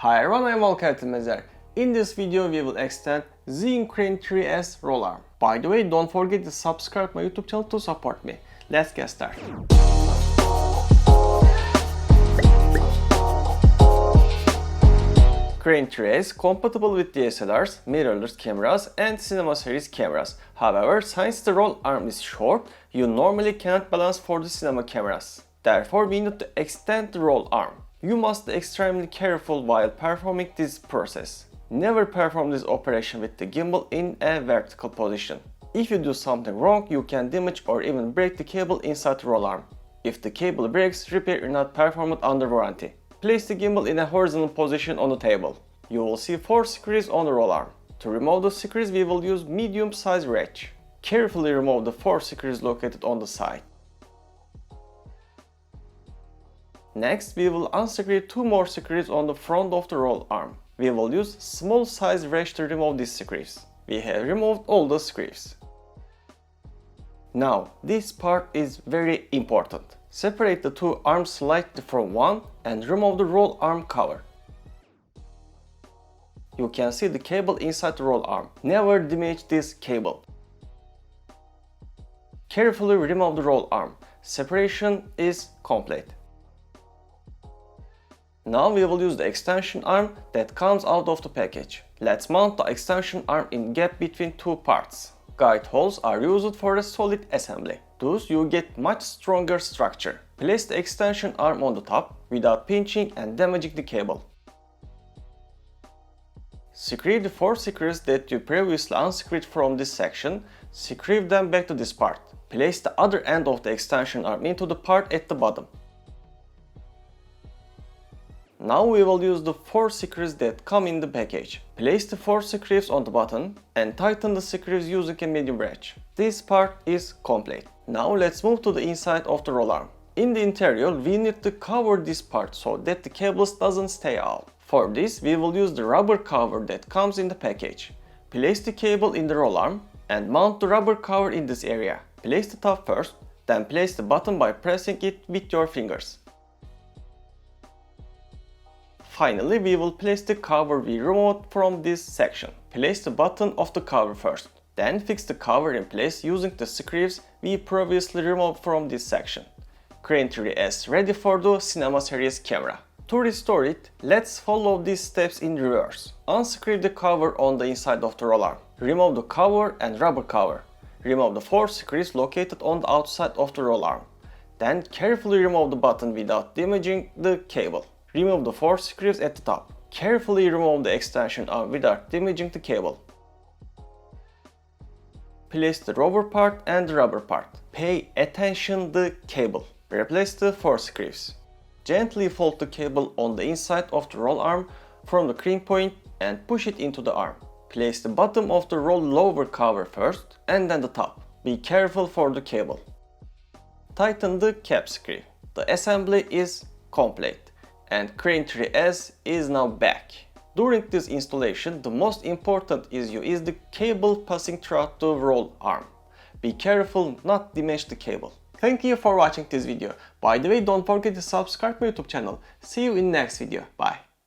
Hi everyone, I'm Volkan Tilmezer. In this video, we will extend Zine Crane 3S roll arm. By the way, don't forget to subscribe my YouTube channel to support me. Let's get started. Crane 3S compatible with DSLRs, mirrorless cameras and cinema series cameras. However, since the roll arm is short, you normally cannot balance for the cinema cameras. Therefore, we need to extend the roll arm. You must be extremely careful while performing this process. Never perform this operation with the gimbal in a vertical position. If you do something wrong, you can damage or even break the cable inside the roll arm. If the cable breaks, repair is not performed under warranty. Place the gimbal in a horizontal position on the table. You will see 4 screws on the roll arm. To remove the screws, we will use medium size wrench. Carefully remove the 4 screws located on the side. Next, we will unscrew two more screws on the front of the roll arm. We will use small size wrench to remove these screws. We have removed all the screws. Now, this part is very important. Separate the two arms slightly from one and remove the roll arm cover. You can see the cable inside the roll arm. Never damage this cable. Carefully remove the roll arm. Separation is complete. Now we will use the extension arm that comes out of the package. Let's mount the extension arm in gap between two parts. Guide holes are used for a solid assembly. Thus you get much stronger structure. Place the extension arm on the top without pinching and damaging the cable. Screw the four screws that you previously unscrewed from this section, screw them back to this part. Place the other end of the extension arm into the part at the bottom. Now we will use the 4 screws that come in the package. Place the 4 screws on the button and tighten the screws using a medium wrench. This part is complete. Now let's move to the inside of the roll arm. In the interior, we need to cover this part so that the cables doesn't stay out. For this, we will use the rubber cover that comes in the package. Place the cable in the roll arm and mount the rubber cover in this area. Place the top first, then place the button by pressing it with your fingers. Finally, we will place the cover we removed from this section. Place the button of the cover first. Then fix the cover in place using the screws we previously removed from this section. Crane 3S ready for the Cinema Series camera. To restore it, let's follow these steps in reverse. Unscrew the cover on the inside of the roll arm. Remove the cover and rubber cover. Remove the four screws located on the outside of the roll arm. Then carefully remove the button without damaging the cable. Remove the four screws at the top. Carefully remove the extension arm without damaging the cable. Place the rubber part and the rubber part. Pay attention to the cable. Replace the four screws. Gently fold the cable on the inside of the roll arm from the crane point and push it into the arm. Place the bottom of the roll lower cover first and then the top. Be careful for the cable. Tighten the cap screw. The assembly is complete and Crane 3S is now back. During this installation, the most important issue is the cable passing throughout the roll arm. Be careful not to damage the cable. Thank you for watching this video. By the way, don't forget to subscribe my YouTube channel. See you in next video. Bye.